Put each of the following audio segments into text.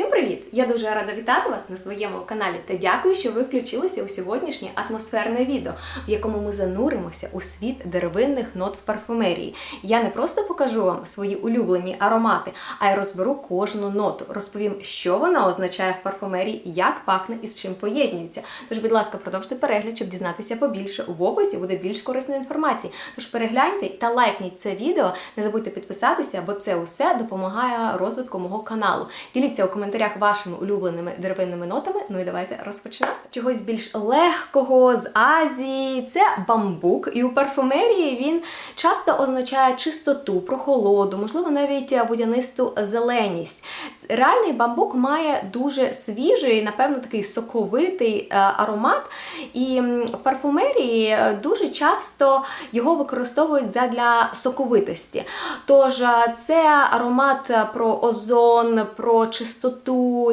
Усім привіт! Я дуже рада вітати вас на своєму каналі та дякую, що ви включилися у сьогоднішнє атмосферне відео, в якому ми зануримося у світ деревинних нот в парфумерії. Я не просто покажу вам свої улюблені аромати, а й розберу кожну ноту, розповім, що вона означає в парфумерії, як пахне і з чим поєднується. Тож, будь ласка, продовжуйте перегляд, щоб дізнатися побільше. В описі буде більш корисної інформації. Тож перегляньте та лайкніть це відео. Не забудьте підписатися, бо це усе допомагає розвитку мого каналу. Діліться у коментарях вашими улюбленими деревинними нотами. Ну і давайте розпочинати. Чогось більш легкого з Азії. Це бамбук, і у парфумерії він часто означає чистоту, прохолоду, можливо, навіть водянисту зеленість. Реальний бамбук має дуже свіжий, напевно, такий соковитий е, аромат. І в парфумерії е, дуже часто його використовують задля соковитості. Тож е, це аромат про озон, про чистоту,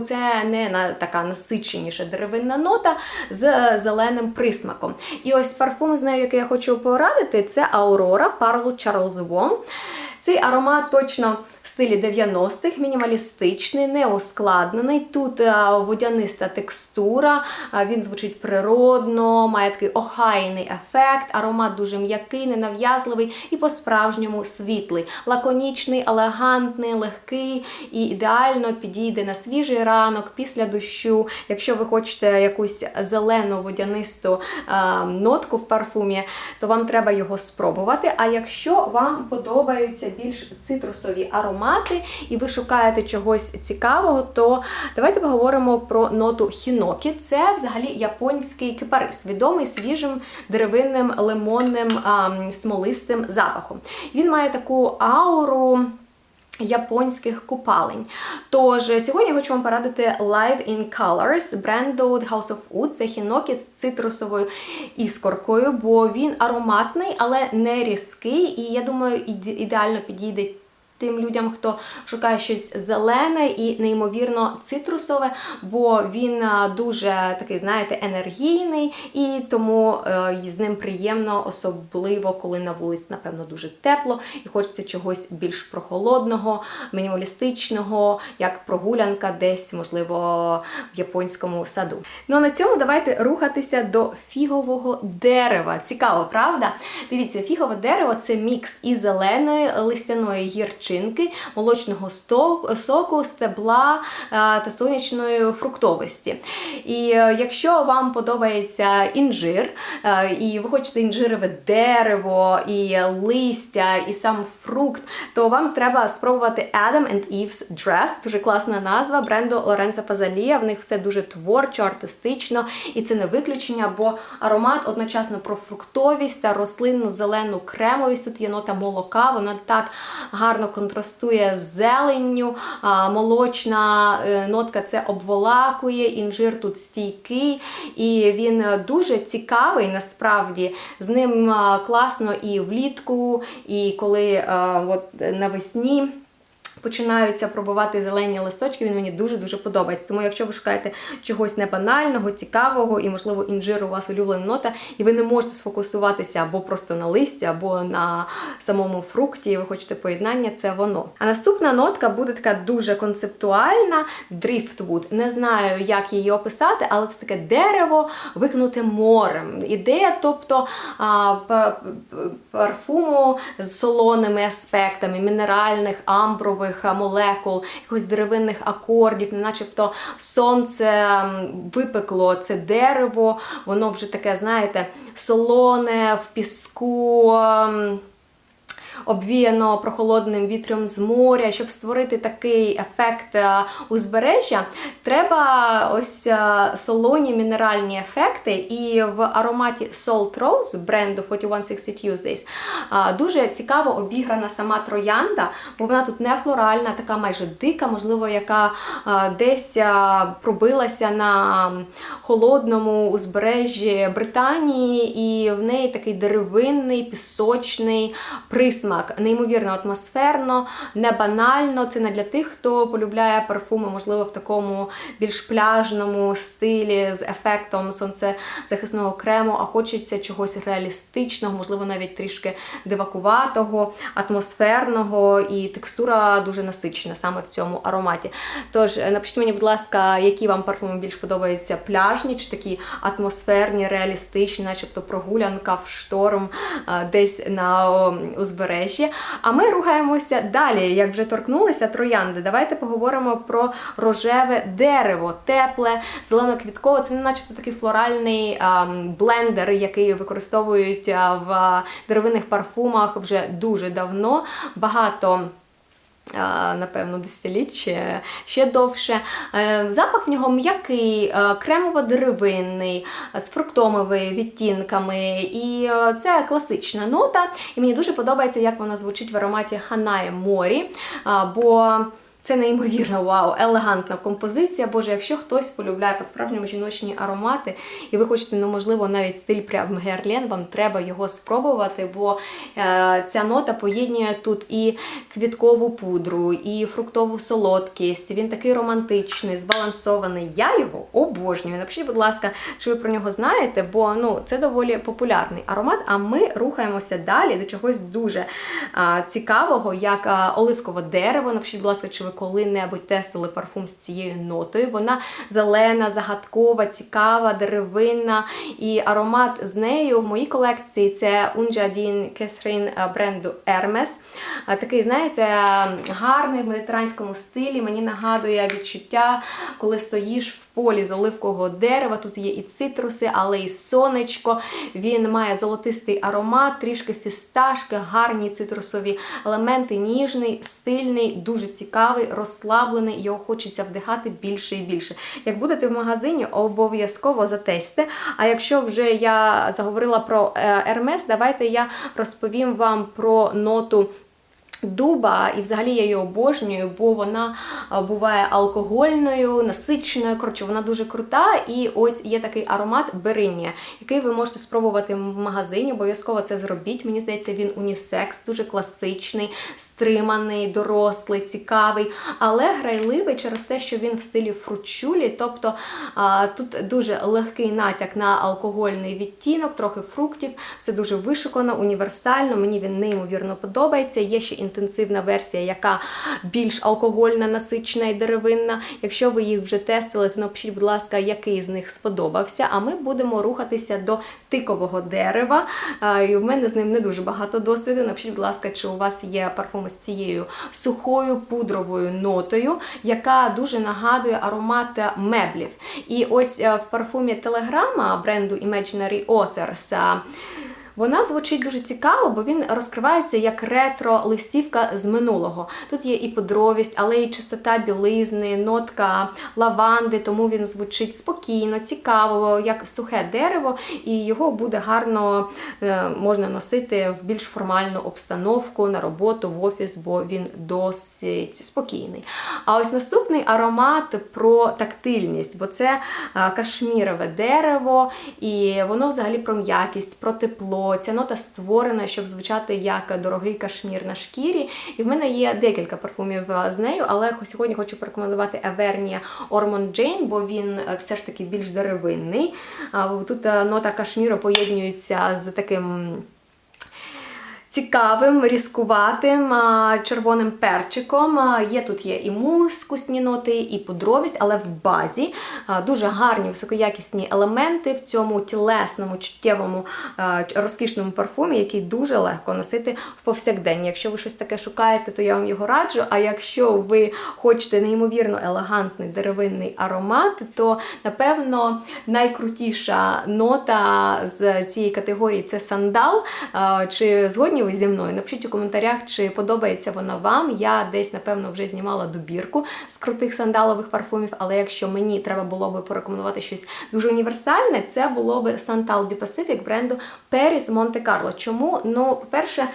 це не на така насиченіша деревинна нота з зеленим присмаком. І ось парфум, з нею, який я хочу порадити, це Aurora Parlo Charles Вон. Цей аромат точно в стилі 90-х, мінімалістичний, неускладнений. Тут водяниста текстура, він звучить природно, має такий охайний ефект, аромат дуже м'який, ненав'язливий і по-справжньому світлий, лаконічний, елегантний, легкий і ідеально підійде на свіжий ранок після дощу. Якщо ви хочете якусь зелену водянисту е, нотку в парфумі, то вам треба його спробувати. А якщо вам подобаються більш цитрусові аромати, і ви шукаєте чогось цікавого, то давайте поговоримо про ноту хінокі. Це взагалі японський кипарис, відомий свіжим деревинним лимонним а, смолистим запахом. Він має таку ауру. Японських купалень. Тож сьогодні я хочу вам порадити Live in Colors бренду House of Wood. Це хінокі з цитрусовою іскоркою, бо він ароматний, але не різкий. І я думаю, іде- ідеально підійде тим людям, хто шукає щось зелене і неймовірно цитрусове, бо він дуже такий, знаєте, енергійний, і тому е, з ним приємно, особливо коли на вулиці, напевно, дуже тепло, і хочеться чогось більш прохолодного, мінімалістичного, як прогулянка десь, можливо, в японському саду. Ну а на цьому давайте рухатися до фігового дерева. Цікаво, правда? Дивіться, фігове дерево це мікс і зеленої листяної гірчинки, молочного соку, стебла е, та сонячної фруктовості. І е, якщо вам подобається інжир, е, і ви хочете інжирове дерево, і листя, і сам фрукт, то вам треба спробувати Adam and Eve's Dress. Дуже класна назва бренду Лоренцо Пазалія. В них все дуже творчо, артистично, і це не виключення, бо аромат одночасно про фруктовість та рослинну зелену кремовість. Тут є нота молока, вона так гарно контрастує з зеленню. Молочна е, нотка це обволакує, інжир тут стійкий, і він дуже цікавий насправді. З ним класно і влітку, і коли от навесні. Починаються пробувати зелені листочки, він мені дуже-дуже подобається. Тому, якщо ви шукаєте чогось небанального, цікавого і, можливо, інжир у вас улюблена нота, і ви не можете сфокусуватися або просто на листі, або на самому фрукті, і ви хочете поєднання, це воно. А наступна нотка буде така дуже концептуальна driftwood. Не знаю, як її описати, але це таке дерево викнуте морем. Ідея, тобто парфуму з солоними аспектами, мінеральних, амбрових а, молекул, якихось деревинних акордів, не начебто сонце випекло це дерево, воно вже таке, знаєте, солоне в піску. Обвіяно прохолодним вітром з моря, щоб створити такий ефект е, узбережжя, треба ось е, солоні мінеральні ефекти. І в ароматі Salt Rose бренду 4160 Tuesdays е, дуже цікаво обіграна сама троянда, бо вона тут не флоральна, така майже дика, можливо, яка десь пробилася на холодному узбережжі Британії, і в неї такий деревинний пісочний присмак. Смак. Неймовірно атмосферно, не банально. Це не для тих, хто полюбляє парфуми, можливо, в такому більш пляжному стилі з ефектом сонцезахисного крему, а хочеться чогось реалістичного, можливо, навіть трішки дивакуватого, атмосферного, і текстура дуже насичена саме в цьому ароматі. Тож е, напишіть мені, будь ласка, які вам парфуми більш подобаються пляжні чи такі атмосферні, реалістичні, начебто прогулянка в шторм е, десь на о, узбережжі. А ми рухаємося далі. Як вже торкнулися троянди, давайте поговоримо про рожеве дерево, тепле, зелено-квіткове. Це не начебто такий флоральний а, блендер, який використовують в деревинних парфумах вже дуже давно. Багато. Напевно, десятиліття, ще, довше. Е, Запах в нього м'який, е, кремово-деревинний, з фруктовими відтінками. І е, це класична нота. І мені дуже подобається, як вона звучить в ароматі Ханає Морі. Бо це неймовірно вау, елегантна композиція. Боже, якщо хтось полюбляє по-справжньому жіночні аромати, і ви хочете, ну можливо, навіть стиль прям Герлен, вам треба його спробувати, бо е, ця нота поєднує тут і квіткову пудру, і фруктову солодкість. Він такий романтичний, збалансований. Я його обожнюю. Напишіть, будь ласка, чи ви про нього знаєте, бо ну це доволі популярний аромат. А ми рухаємося далі до чогось дуже а, цікавого, як а, оливкове дерево. Напишіть, будь ласка, чи ви коли-небудь тестили парфум з цією нотою. Вона зелена, загадкова, цікава, деревинна. І аромат з нею в моїй колекції це Унджадін Кесрін бренду Hermes. Такий, знаєте, гарний в медитеранському стилі. Мені нагадує відчуття, коли стоїш в полі з оливкового дерева. Тут є і цитруси, але і сонечко. Він має золотистий аромат, трішки фісташки, гарні цитрусові елементи, ніжний, стильний, дуже цікавий, розслаблений. Його хочеться вдихати більше і більше. Як будете в магазині, обов'язково затесте. А якщо вже я заговорила про Hermes, давайте я розповім вам про ноту. Дуба, і взагалі я її обожнюю, бо вона буває алкогольною, насиченою. Коротше, вона дуже крута. І ось є такий аромат Беринія, який ви можете спробувати в магазині. Обов'язково це зробіть. Мені здається, він унісекс, дуже класичний, стриманий, дорослий, цікавий, але грайливий через те, що він в стилі фручулі. Тобто тут дуже легкий натяк на алкогольний відтінок, трохи фруктів. Все дуже вишукано, універсально. Мені він неймовірно подобається. Є ще інтенсивна версія, яка більш алкогольна, насичена і деревинна. Якщо ви їх вже тестили, то напишіть, будь ласка, який з них сподобався. А ми будемо рухатися до тикового дерева. І в мене з ним не дуже багато досвіду. Напишіть, будь ласка, чи у вас є парфуми з цією сухою пудровою нотою, яка дуже нагадує аромат меблів. І ось е, в парфумі Телеграма бренду Imaginary Authors. Вона звучить дуже цікаво, бо він розкривається як ретро-листівка з минулого. Тут є і подровість, але і чистота білизни, нотка лаванди, тому він звучить спокійно, цікаво, як сухе дерево, і його буде гарно е, можна носити в більш формальну обстановку на роботу в офіс, бо він досить спокійний. А ось наступний аромат про тактильність, бо це е, кашмірове дерево, і воно взагалі про м'якість, про тепло. Ця нота створена, щоб звучати як дорогий кашмір на шкірі. І в мене є декілька парфумів е, з нею, але сьогодні хочу порекомендувати Avernia Ormond Jane, бо він е, все ж таки більш деревинний. Тут е, нота кашміру поєднюється з таким. Цікавим, різкуватим червоним перчиком. Є тут є і мускусні ноти, і пудровість, але в базі дуже гарні високоякісні елементи в цьому тілесному, чуттєвому розкішному парфумі, який дуже легко носити в повсякдень. Якщо ви щось таке шукаєте, то я вам його раджу. А якщо ви хочете неймовірно елегантний деревинний аромат, то напевно найкрутіша нота з цієї категорії це сандал. Чи згодні ви зі мною? Напишіть у коментарях, чи подобається вона вам. Я десь, напевно, вже знімала добірку з крутих сандалових парфумів, але якщо мені треба було би порекомендувати щось дуже універсальне, це було би Santal du Pacific бренду Paris Monte Carlo. Чому? Ну, по-перше,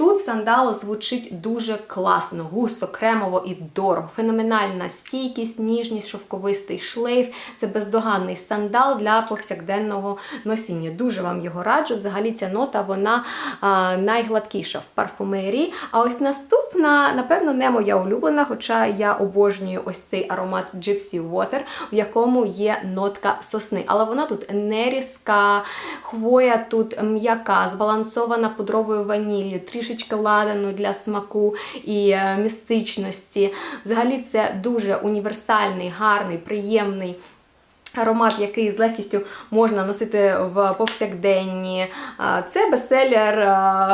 Тут сандал звучить дуже класно, густо, кремово і дорого. Феноменальна стійкість, ніжність, шовковистий шлейф. Це бездоганний сандал для повсякденного носіння. Дуже вам його раджу. Взагалі ця нота вона а, найгладкіша в парфумерії. А ось наступна, напевно, не моя улюблена, хоча я обожнюю ось цей аромат Gypsy Water, в якому є нотка сосни. Але вона тут не різка, хвоя тут м'яка, збалансована пудровою ваніллю, трішечки ладану для смаку і е, містичності. Взагалі, це дуже універсальний, гарний, приємний. Аромат, який з легкістю можна носити в повсякденні. Це бестселер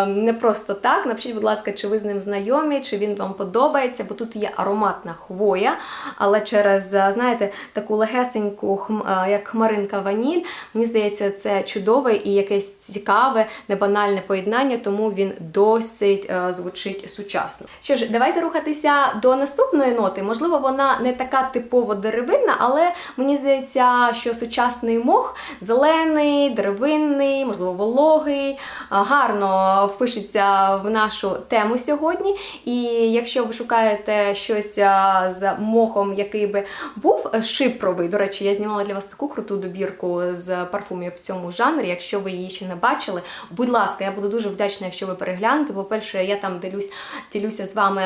не просто так. Напишіть, будь ласка, чи ви з ним знайомі, чи він вам подобається, бо тут є ароматна хвоя, але через, знаєте, таку легесеньку, як хмаринка ваніль, мені здається, це чудове і якесь цікаве, небанальне поєднання, тому він досить звучить сучасно. Що ж, давайте рухатися до наступної ноти. Можливо, вона не така типово деревинна, але мені здається, що сучасний мох зелений, деревинний, можливо, вологий, гарно впишеться в нашу тему сьогодні. І якщо ви шукаєте щось з мохом, який би був шипровий, до речі, я знімала для вас таку круту добірку з парфумів в цьому жанрі. Якщо ви її ще не бачили, будь ласка, я буду дуже вдячна, якщо ви переглянете. По-перше, я там ділюсь, ділюся з вами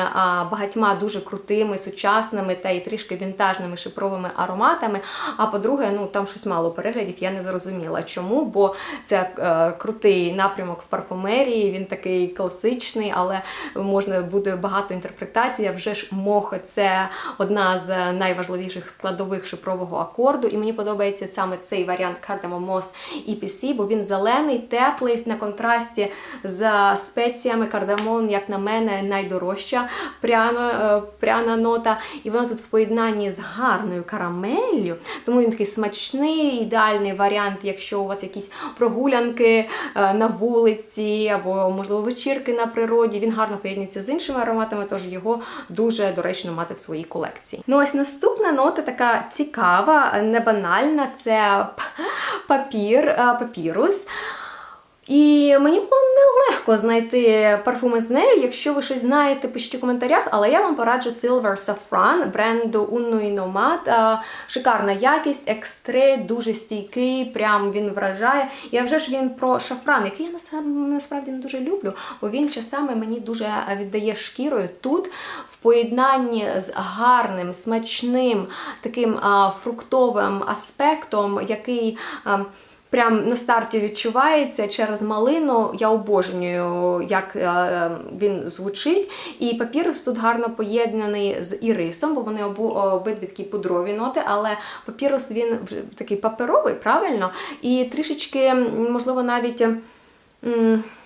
багатьма дуже крутими, сучасними та і трішки вінтажними шипровими ароматами. А по-друге, ну там щось мало переглядів, я не зрозуміла чому, бо це е, крутий напрямок в парфумерії, він такий класичний, але можна буде багато інтерпретацій. Вже ж мох це одна з найважливіших складових шипрового акорду. І мені подобається саме цей варіант Cardamom Moss EPC, бо він зелений, теплий на контрасті з спеціями. Кардамон, як на мене, найдорожча пряна, е, пряна нота. І воно тут в поєднанні з гарною карамеллю. Тому він такий смачний, ідеальний варіант, якщо у вас якісь прогулянки е, на вулиці або, можливо, вечірки на природі. Він гарно поєднується з іншими ароматами, тож його дуже доречно мати в своїй колекції. Ну ось наступна нота така цікава, не банальна. Це папір, е, папірус. І мені було нелегко знайти парфуми з нею. Якщо ви щось знаєте, пишіть у коментарях, але я вам пораджу Silver Saffron бренду Unno і Nomad. Шикарна якість, екстре, дуже стійкий, прям він вражає. А вже ж він про шафран, який я насправді не дуже люблю, бо він часами мені дуже віддає шкірою. Тут в поєднанні з гарним, смачним таким фруктовим аспектом, який. Прям на старті відчувається через малину. Я обожнюю, як е, він звучить. І папірус тут гарно поєднаний з ірисом, бо вони обидві такі пудрові ноти, але папірус він такий паперовий, правильно? І трішечки, можливо, навіть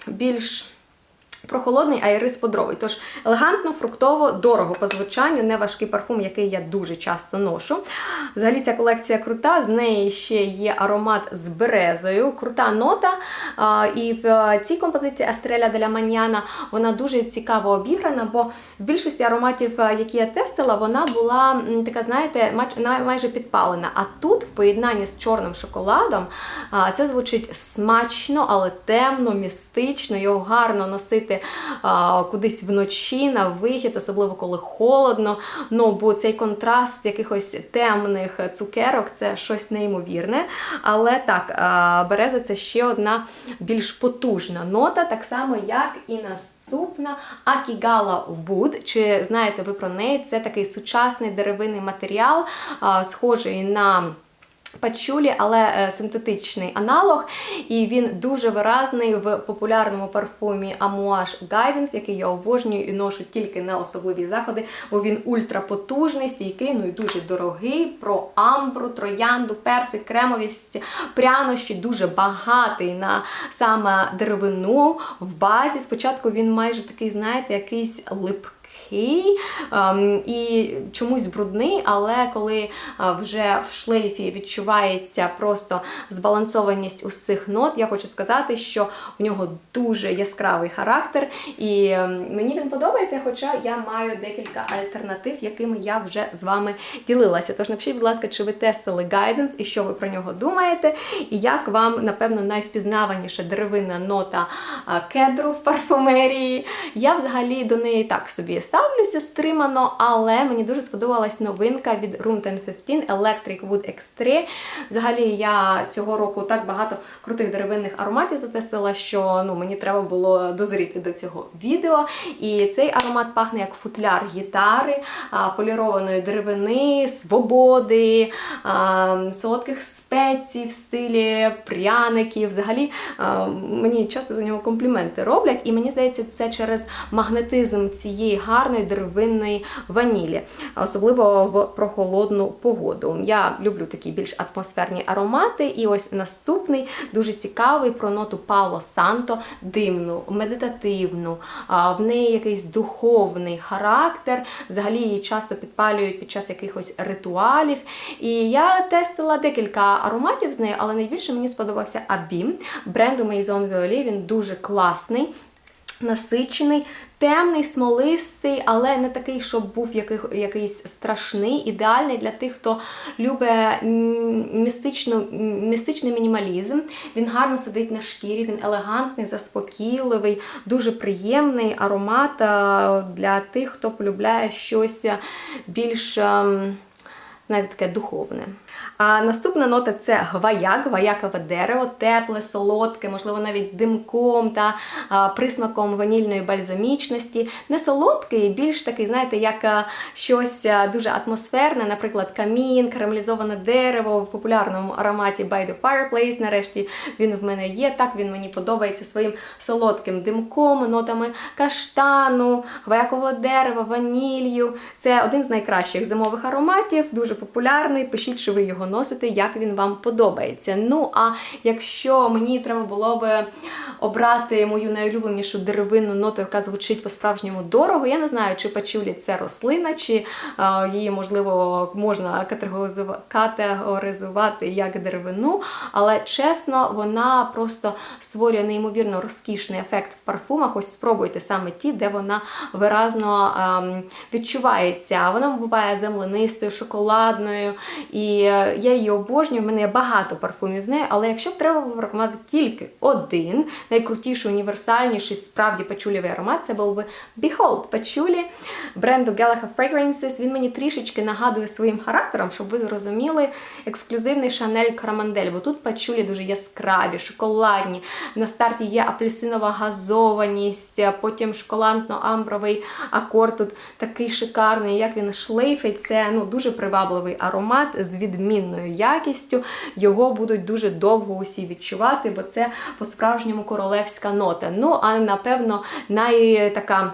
більш. Прохолодний, а ірис подровий. Тож елегантно, фруктово, дорого по звучанню, не важкий парфум, який я дуже часто ношу. Взагалі ця колекція крута, з неї ще є аромат з березою, крута нота. І в цій композиції Estrella della Mañana вона дуже цікаво обіграна, бо в більшості ароматів, е, які я тестила, вона була така, знаєте, майже підпалена. А тут, в поєднанні з чорним шоколадом, це звучить смачно, але темно, містично, його гарно носити а, кудись вночі, на вихід, особливо коли холодно. Ну, бо цей контраст якихось темних цукерок це щось неймовірне. Але так, а, береза це ще одна більш потужна нота, так само, як і наступна Akigala Wood. Чи знаєте ви про неї? Це такий сучасний деревинний матеріал, а, схожий на. Пачулі, але е, синтетичний аналог, і він дуже виразний в популярному парфумі Amouage Guidance, який я обожнюю і ношу тільки на особливі заходи, бо він ультрапотужний, стійкий, ну і дуже дорогий. Про амбру, троянду, персик, кремовість, прянощі, дуже багатий на саме деревину в базі. Спочатку він майже такий, знаєте, якийсь липкий сухий ем, і чомусь брудний, але коли е, вже в шлейфі відчувається просто збалансованість усіх нот, я хочу сказати, що в нього дуже яскравий характер, і ем, мені він подобається, хоча я маю декілька альтернатив, якими я вже з вами ділилася. Тож напишіть, будь ласка, чи ви тестили Guidance і що ви про нього думаєте, і як вам, напевно, найвпізнаваніша деревинна нота кедру в парфумерії. Я взагалі до неї так собі ставлюся стримано, але мені дуже сподобалась новинка від Room 1015 Electric Wood Extra. Взагалі, я цього року так багато крутих деревинних ароматів затестила, що ну, мені треба було дозріти до цього відео. І цей аромат пахне як футляр гітари, полірованої деревини, свободи, солодких спецій в стилі пряників. Взагалі мені часто за нього компліменти роблять, і мені здається, це через магнетизм цієї гарної деревинної ванілі, особливо в прохолодну погоду. Я люблю такі більш атмосферні аромати. І ось наступний дуже цікавий про ноту Пауло Санто, димну, медитативну, в неї якийсь духовний характер. Взагалі її часто підпалюють під час якихось ритуалів. І я тестила декілька ароматів з нею, але найбільше мені сподобався Абім бренду Maison Violet. Він дуже класний. Насичений, темний, смолистий, але не такий, щоб був який, якийсь страшний, ідеальний для тих, хто любить містично, містичний мінімалізм. Він гарно сидить на шкірі, він елегантний, заспокійливий, дуже приємний аромат для тих, хто полюбляє щось більш. Знаєте, таке духовне. А наступна нота це гваяк, гваякове дерево, тепле, солодке, можливо, навіть з димком та а, присмаком ванільної бальзамічності. Не солодкий, більш такий, знаєте, як щось дуже атмосферне, наприклад, камін, карамелізоване дерево в популярному ароматі By the Fireplace. Нарешті він в мене є. Так він мені подобається своїм солодким димком, нотами каштану, гваякового дерева, ванілью. Це один з найкращих зимових ароматів, дуже популярний. Пишіть, що ви його носите, як він вам подобається. Ну, а якщо мені треба було би обрати мою найулюбленішу деревинну ноту, яка звучить по-справжньому дорого, я не знаю, чи пачулі це рослина, чи а, її, можливо, можна категоризувати як деревину, але чесно, вона просто створює неймовірно розкішний ефект в парфумах. Ось спробуйте саме ті, де вона виразно ем, відчувається. Вона буває земленистою, шоколадною. І е, я її обожнюю. В мене є багато парфумів з нею, але якщо б треба було тільки один, найкрутіший, універсальніший, справді пачулєвий аромат, це був би Behold пачулі бренду Galaha Fragrances. Він мені трішечки нагадує своїм характером, щоб ви зрозуміли ексклюзивний Chanel Caramandel, бо тут пачулі дуже яскраві, шоколадні. На старті є апельсинова газованість, потім шоколадно-амбровий акорд тут такий шикарний, як він шлейфить. Це ну, дуже привабливий аромат з відмінною якістю. Його будуть дуже довго усі відчувати, бо це по-справжньому королевська нота. Ну, а напевно, най така.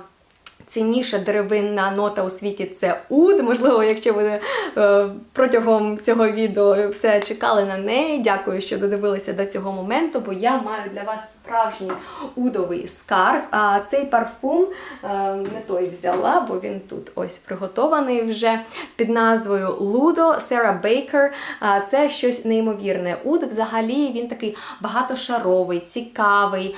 Цінніша деревинна нота у світі це уд. Можливо, якщо ви е, протягом цього відео все чекали на неї. Дякую, що додивилися до цього моменту, бо я маю для вас справжній удовий скарб. А цей парфум е, не той взяла, бо він тут ось приготований вже під назвою Ludo Sarah Baker. А, Це щось неймовірне. Уд взагалі він такий багатошаровий, цікавий.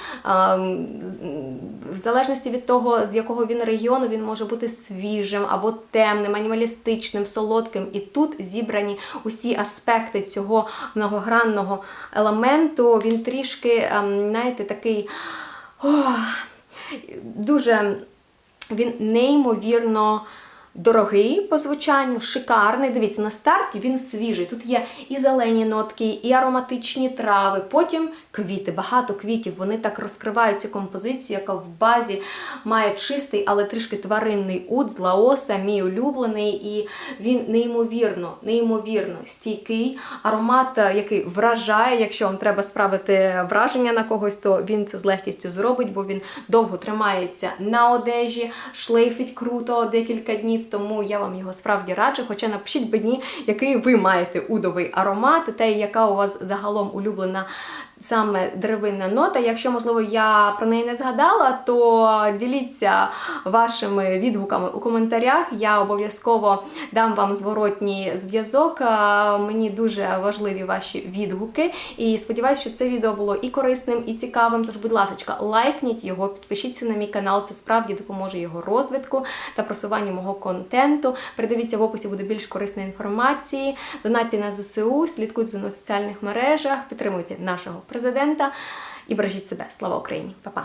В залежності від того, з якого він регіону, він може бути свіжим або темним, анімалістичним, солодким. І тут зібрані усі аспекти цього многогранного елементу. Він трішки, ем, знаєте, такий. ох, дуже він неймовірно дорогий по звучанню, шикарний. Дивіться, на старті він свіжий. Тут є і зелені нотки, і ароматичні трави, потім квіти, багато квітів. Вони так розкривають цю композицію, яка в базі має чистий, але трішки тваринний уд з лаоса, мій улюблений. І він неймовірно, неймовірно стійкий. Аромат, е, який вражає. Якщо вам треба справити враження на когось, то він це з легкістю зробить, бо він довго тримається на одежі, шлейфить круто декілька днів. Тому я вам його справді раджу. Хоча напишіть мені, який ви маєте удовий аромат, та яка у вас загалом улюблена саме деревинна нота. Якщо, можливо, я про неї не згадала, то діліться вашими відгуками у коментарях. Я обов'язково дам вам зворотній зв'язок. Е, Мені дуже важливі ваші відгуки. І сподіваюся, що це відео було і корисним, і цікавим. Тож, будь ласка, лайкніть його, підпишіться на мій канал. Це справді допоможе його розвитку та просуванню мого контенту. Передивіться в описі буде більш корисної інформації. Донатьте на ЗСУ, слідкуйте за мною в соціальних мережах, підтримуйте нашого президента і бережіть себе. Слава Україні! Па-па!